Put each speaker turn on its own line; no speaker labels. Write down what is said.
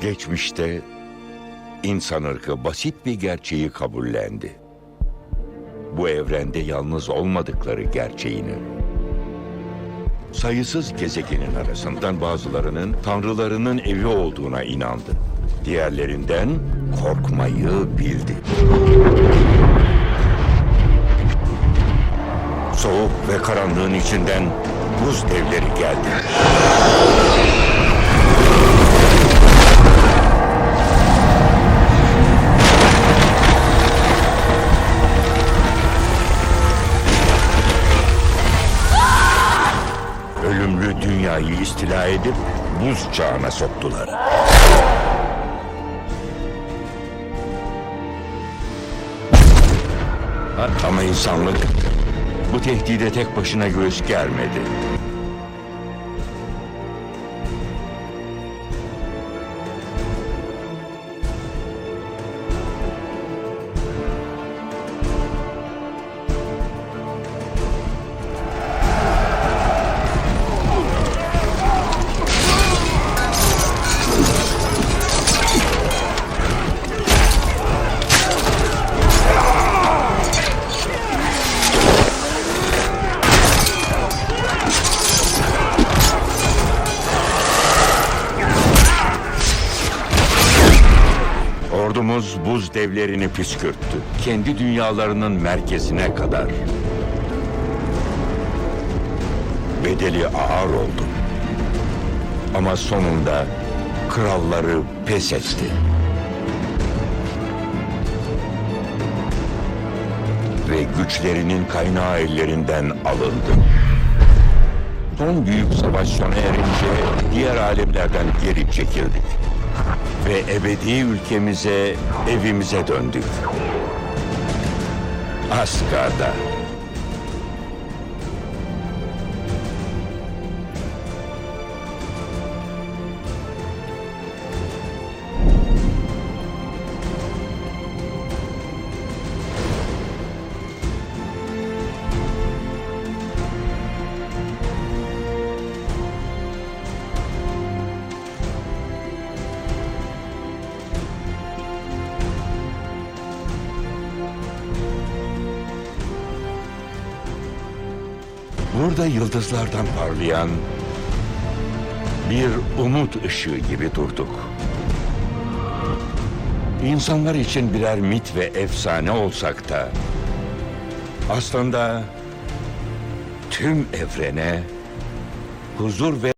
Geçmişte insan ırkı basit bir gerçeği kabullendi. Bu evrende yalnız olmadıkları gerçeğini. Sayısız gezegenin arasından bazılarının tanrılarının evi olduğuna inandı. Diğerlerinden korkmayı bildi. Soğuk ve karanlığın içinden buz devleri geldi. Dünyayı istila edip buz çağına soktular. Ama insanlık bu tehdide tek başına göğüs germedi. Ordumuz buz devlerini püskürttü. Kendi dünyalarının merkezine kadar. Bedeli ağır oldu. Ama sonunda kralları pes etti. Ve güçlerinin kaynağı ellerinden alındı. Son büyük savaş sona erince diğer alemlerden geri çekildik ve ebedi ülkemize, evimize döndük. Asgard'a. Burada yıldızlardan parlayan bir umut ışığı gibi durduk. İnsanlar için birer mit ve efsane olsak da aslında tüm evrene huzur ve